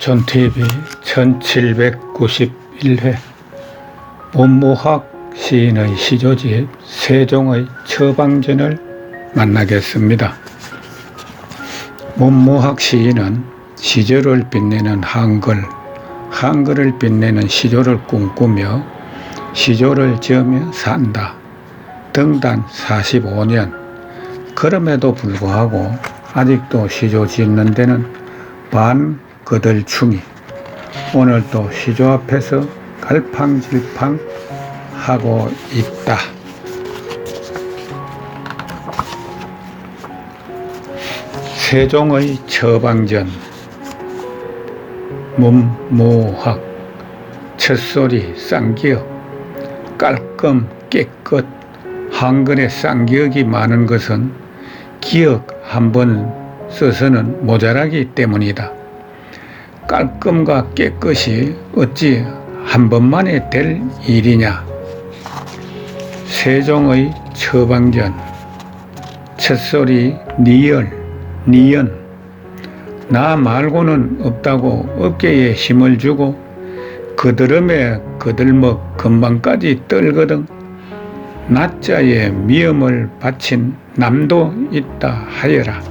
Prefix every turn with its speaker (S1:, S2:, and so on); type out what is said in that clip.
S1: 조촌TV 1791회 문무학 시인의 시조집 세종의 처방전을 만나겠습니다. 문무학 시인은 시조를 빛내는 한글, 한글을 빛내는 시조를 꿈꾸며 시조를 지으며 산다. 등단 45년. 그럼에도 불구하고 아직도 시조 짓는 데는 반 그들 충이 오늘도 시조 앞에서 갈팡질팡 하고 있다. 세종의 처방전 문무학 첫소리 쌍기역 깔끔 깨끗 한글에 쌍기역이 많은 것은 기억 한 번 써서는 모자라기 때문이다. 깔끔과 깨끗이 어찌 한 번만에 될 일이냐? 세종의 처방전 첫소리 니열 니연 나 말고는 없다고 어깨에 힘을 주고 그드름에 그들먹 금방까지 떨거든 나자에 미움을 바친 남도 있다 하여라.